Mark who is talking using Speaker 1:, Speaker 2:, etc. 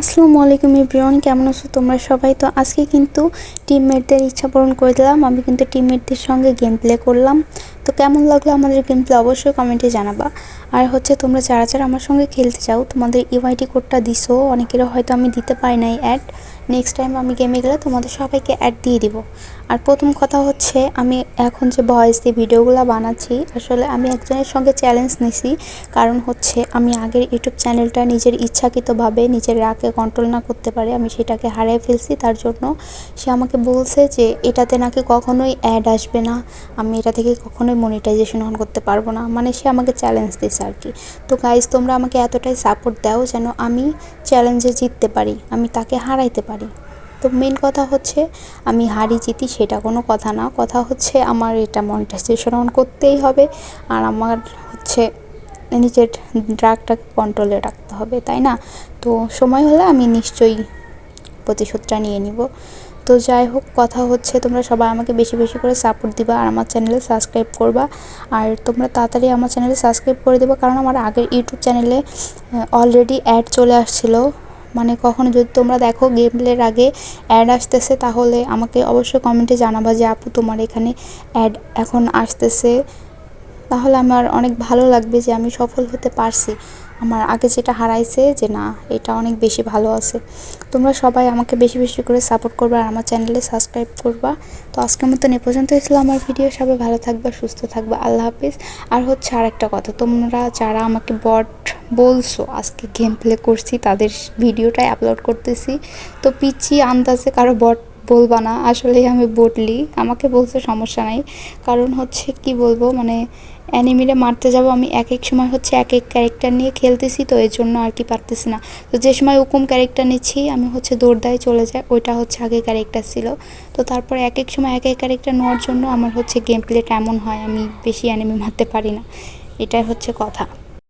Speaker 1: আসসালামু আলাইকুম এভরিওয়ান, কেমন আছো তোমরা সবাই? তো আজকে কিন্তু টিমমেটদের ইচ্ছা পূরণ করে দিলাম। আমি কিন্তু টিমমেটদের সঙ্গে গেম প্লে করলাম। তো কেমন লাগল আমাদের গেম প্লে অবশ্যই কমেন্টে জানাবা। আর হচ্ছে তোমরা যারা যারা আমার সঙ্গে খেলতে চাও, তোমাদের ইউআইডি কোডটা দিছো, অনেকেরও হয়তো আমি দিতে পারি নাই অ্যাড নেক্সট টাইম আমি গেমে গেলে তোমাদের সবাইকে অ্যাড দিয়ে দিব। আর প্রথম কথা হচ্ছে, আমি এখন যে ভয়েস দিয়ে ভিডিওগুলো বানাচ্ছি, আসলে আমি একজনের সঙ্গে চ্যালেঞ্জ নিছি। কারণ হচ্ছে, আমি আগের ইউটিউব চ্যানেলটা নিজের ইচ্ছাকৃতভাবে নিজের রাগকে কন্ট্রোল না করতে পারে, আমি সেটাকে হারিয়ে ফেলছি, তার জন্য সে আমাকে বলছে যে এটাতে নাকি কখনোই অ্যাড আসবে না, আমি এটা থেকে কখনোই মনিটাইজেশন অন করতে পারব না মানে সে আমাকে চ্যালেঞ্জ দিয়েছে আর কি। তো গাইজ তোমরা আমাকে এতটাই সাপোর্ট দাও যেন আমি চ্যালেঞ্জে জিততে পারি, আমি তাকে হারাইতে পারি। তো মেন কথা হচ্ছে, আমি হারি, জিতি সেটা কোনো কথা না, কথা হচ্ছে আমার এটা মনিটাইজেশন অন করতেই হবে, আর আমার হচ্ছে নিজের ড্রাগটাকে কন্ট্রোলে রাখতে হবে, তাই না? তো সময় হলে আমি নিশ্চয়ই প্রতিশোধটা নিয়ে নিব। তো যাই হোক, কথা হচ্ছে তোমরা সবাই আমাকে বেশি বেশি করে সাপোর্ট দিবা আর আমার চ্যানেলে সাবস্ক্রাইব করবা। আর তোমরা তাড়াতাড়ি আমার চ্যানেলে সাবস্ক্রাইব করে দেবো, কারণ আমার আগের ইউটিউব চ্যানেলে অলরেডি অ্যাড চলে আসছিল। মানে কখনো যদি তোমরা দেখো গেম প্লের আগে অ্যাড আসতেছে, তাহলে আমাকে অবশ্যই কমেন্টে জানাবা যে, আপু, তোমার এখানে অ্যাড এখন আসতেছে। তাহলে আমার অনেক ভালো লাগবে যে আমি সফল হতে পারছি। আমার আগে যেটা হারাইছে যে না, এটা অনেক বেশি ভালো আছে। তোমরা সবাই আমাকে বেশি বেশি করে সাপোর্ট করবা আর আমার চ্যানেলে সাবস্ক্রাইব করবা। তো আজকের মতন এ পর্যন্ত ছিল আমার ভিডিও সবাই ভালো থাকবা, সুস্থ থাকবা, আল্লাহ হাফিজ। আর হচ্ছে আর একটা কথা, তোমরা যারা আমাকে বট বলছো, আজকে গেম প্লে করছি, তাদের ভিডিওটাই আপলোড করতেছি। তো পিচ্ছি আন্দাজে কারও বট বলবা না, আসলেই আমি বটলি আমাকে বলতে সমস্যা নাই। কারণ হচ্ছে কি বলব মানে অ্যানিমিরে মারতে যাব আমি এক এক সময় হচ্ছে এক এক ক্যারেক্টার নিয়ে খেলতেছি, তো এর জন্য আর কি পারতেছি না। তো যে সময় হুকুম ক্যারেক্টার নিচ্ছি, আমি হচ্ছে দৌড়দায় চলে যায় ওইটা হচ্ছে আগে ক্যারেক্টার ছিল। তো তারপরে এক এক সময় এক এক ক্যারেক্টার নেওয়ার জন্য আমার হচ্ছে গেম প্লেটা এমন হয়, আমি বেশি অ্যানিমি মারতে পারি না। এটাই হচ্ছে কথা।